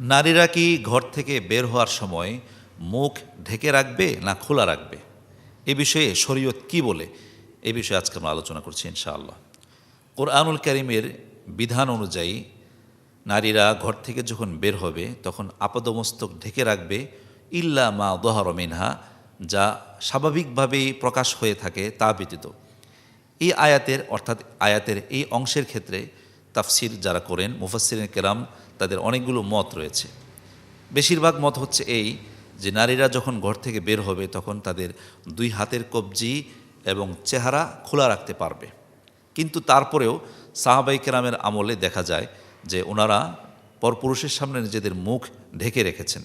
নারীরা কি ঘর থেকে বের হওয়ার সময় মুখ ঢেকে রাখবে না খোলা রাখবে? এ বিষয়ে শরীয়ত কি বলে? এ বিষয়ে আজকে আমরা আলোচনা করছি ইনশাআল্লাহ। কোরআনুল করিমের বিধান অনুযায়ী নারীরা ঘর থেকে যখন বের হবে, তখন আপদমস্তক ঢেকে রাখবে, ইল্লা মা দহর মিনহা, যা স্বাভাবিকভাবেই প্রকাশ হয়ে থাকে তা ব্যতীত। এই আয়াতের, অর্থাৎ আয়াতের এই অংশের ক্ষেত্রে তাফসির যারা করেন মুফাসিরিন কেরাম, তাদের অনেকগুলো মত রয়েছে। বেশিরভাগ মত হচ্ছে এই যে নারীরা যখন ঘর থেকে বের হবে, তখন তাদের দুই হাতের কবজি এবং চেহারা খোলা রাখতে পারবে। কিন্তু তারপরেও সাহাবাই কেরামের আমলে দেখা যায় যে ওনারা পরপুরুষের সামনে নিজেদের মুখ ঢেকে রেখেছেন।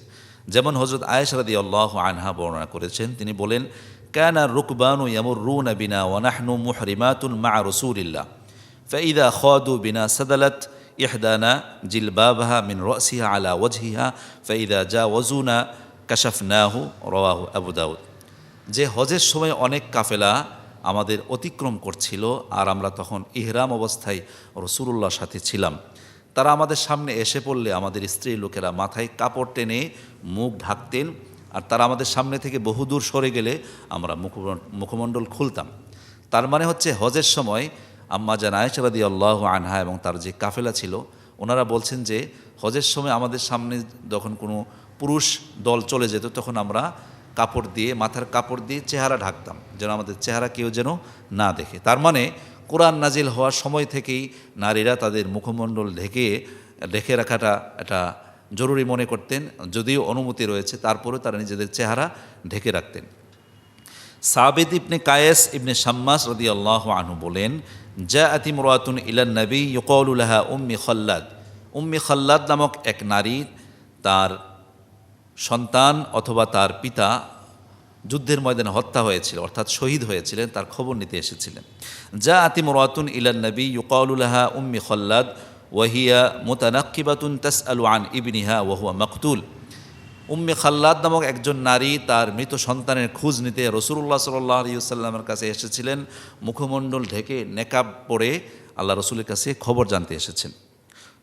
যেমন হজরত আয়েশরাদি আল্লাহ আনহা বর্ণনা করেছেন, তিনি বলেন, কানা রুকবানু ইয়ামুর রুন বিনা ওয়ানাহনু মুহরিমাতুন মা রসুলিল্লাহ। فإذا خاضوا بنا سدلت إحدانا جلبابها من رأسها على وجهها فإذا جاوزونا كشفناه رواه أبو داود যে হজের সময় অনেক কাফেলা আমাদের অতিক্রম করছিল আর আমরা তখন ইহরাম অবস্থায় রসুল্লাহর সাথে ছিলাম তারা আমাদের সামনে এসে পড়লে আমাদের স্ত্রী লোকেরা মাথায় কাপড় টেনে মুখ ঢাকতেন আর তারা আমাদের সামনে থেকে বহুদূর সরে গেলে আমরা মুখ মুখমণ্ডল খুলতাম তার মানে হচ্ছে হজের সময় আম্মা জান আয়সারাদি আল্লাহ আনহা এবং তার যে কাফেলা ছিল, ওনারা বলছেন যে হজের সময় আমাদের সামনে যখন কোনো পুরুষ দল চলে যেত, তখন আমরা কাপড় দিয়ে, মাথার কাপড় দিয়ে চেহারা ঢাকতাম, যেন আমাদের চেহারা কেউ যেন না দেখে। তার মানে কোরআন নাজিল হওয়ার সময় থেকেই নারীরা তাদের মুখমণ্ডল ঢেকে ঢেকে রাখাটা এটা জরুরি মনে করতেন, যদিও অনুমতি রয়েছে, তারপরেও তারা নিজেদের চেহারা ঢেকে রাখতেন। সাবেদ ইবনে কায়েস ইবনে শাম্মাস রদি আল্লাহ আনহু বলেন জা আতিম রাতুন ইলান নবী ইকৌলুল্লাহা উম্মি খল্লাদ। উম্মি খল্লাদ নামক এক নারী, তার সন্তান অথবা তার পিতা যুদ্ধের ময়দানে হত্যা হয়েছিল, অর্থাৎ শহীদ হয়েছিলেন, তার খবর নিতে এসেছিলেন। যা আতিম রাতুন ইলান নবী ইকৌলুল্লাহা উম্মি খল্লাদ ওয়াহিয়া মোতানাক্কিবাতুন তাস আলু আন ইবনিহা ওহুয়া মকতুল। উম্মে খাল্লাদ নামক একজন নারী তার মৃত সন্তানের খোঁজ নিতে রসুল্লাহ সাল্লাহ আলিউসাল্লামের কাছে এসেছিলেন। মুখমণ্ডল ঢেকে নেকাব পরে আল্লাহ রসুলের কাছে খবর জানতে এসেছেন।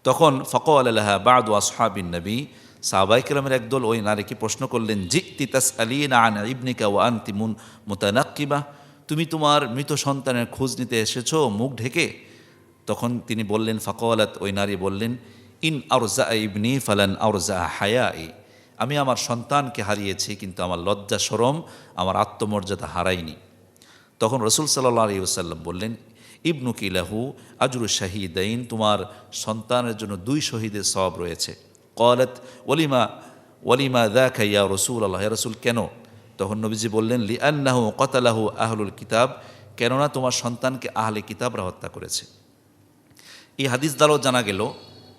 তখন ফক আল্লাহ বাদ আসহাবিন নবী সাহবাই কেরামের একদল ওই নারীকে প্রশ্ন করলেন জি তিতাস আলিনা আন ইবনিকা ও আন্তিমুন মোতানাক্কিবা? তুমি তোমার মৃত সন্তানের খোঁজ নিতে এসেছ মুখ ঢেকে? তখন তিনি বললেন, ফকওয়ালাত, ওই নারী বললেন, ইন আরজা ইবনি ফালান আরজা হায়া আমি আমার সন্তানকে হারিয়েছি, কিন্তু আমার লজ্জা সরম, আমার আত্মমর্যাদা হারাইনি। তখন রসুল সাল্লাহ আলী ওসাল্লাম বললেন ইবনু কিলাহু আজরু শাহিদাইন, তোমার সন্তানের জন্য দুই শহীদের সব রয়েছে। কলত ওলিমা ওলিমা দা খাইয়া রসুল আল্লাহ রসুল, কেন? তখন নবীজি বললেন লি আন্নাহু কতালাহু আহলুল কিতাব, কেননা তোমার সন্তানকে আহলে কিতাবরা হত্যা করেছে। এই হাদিস দ্বারাও জানা গেল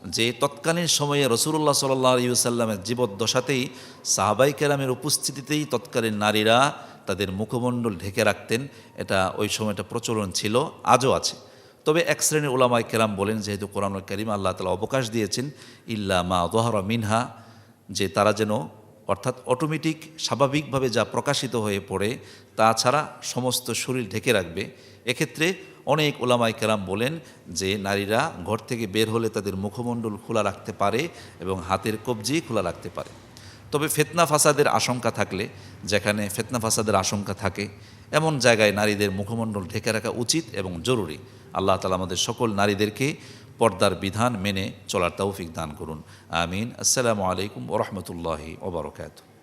যে তৎকালীন সময়ে রসুল্লাহ সাল্লাহ ইউসাল্লামের জীবদ্দশাতেই সাহাবাই কেরামের উপস্থিতিতেই তৎকালীন নারীরা তাদের মুখমণ্ডল ঢেকে রাখতেন। এটা ওই সময়টা প্রচলন ছিল, আজও আছে। তবে এক শ্রেণির ওলামাই কেরাম বলেন, যেহেতু কোরআন করিম আল্লাহ তালা অবকাশ দিয়েছেন, ইল্লা মা দোহরা মিনহা, যে তারা যেন অর্থাৎ অটোমেটিক স্বাভাবিকভাবে যা প্রকাশিত হয়ে পড়ে তাছাড়া সমস্ত শরীর ঢেকে রাখবে। এক্ষেত্রে অনেক ওলামাই কেরাম বলেন যে নারীরা ঘর থেকে বের হলে তাদের মুখমণ্ডল খোলা রাখতে পারে এবং হাতের কবজি খোলা রাখতে পারে। তবে ফেতনা ফাসাদের আশঙ্কা থাকলে, যেখানে ফেতনা ফাসাদের আশঙ্কা থাকে, এমন জায়গায় নারীদের মুখমণ্ডল ঢেকে রাখা উচিত এবং জরুরি। আল্লাহ তালা আমাদের সকল নারীদেরকে পর্দার বিধান মেনে চলার তৌফিক দান করুন। আমিন। আসসালামু আলাইকুম ওরহমতুল্লাহি ওবরকাত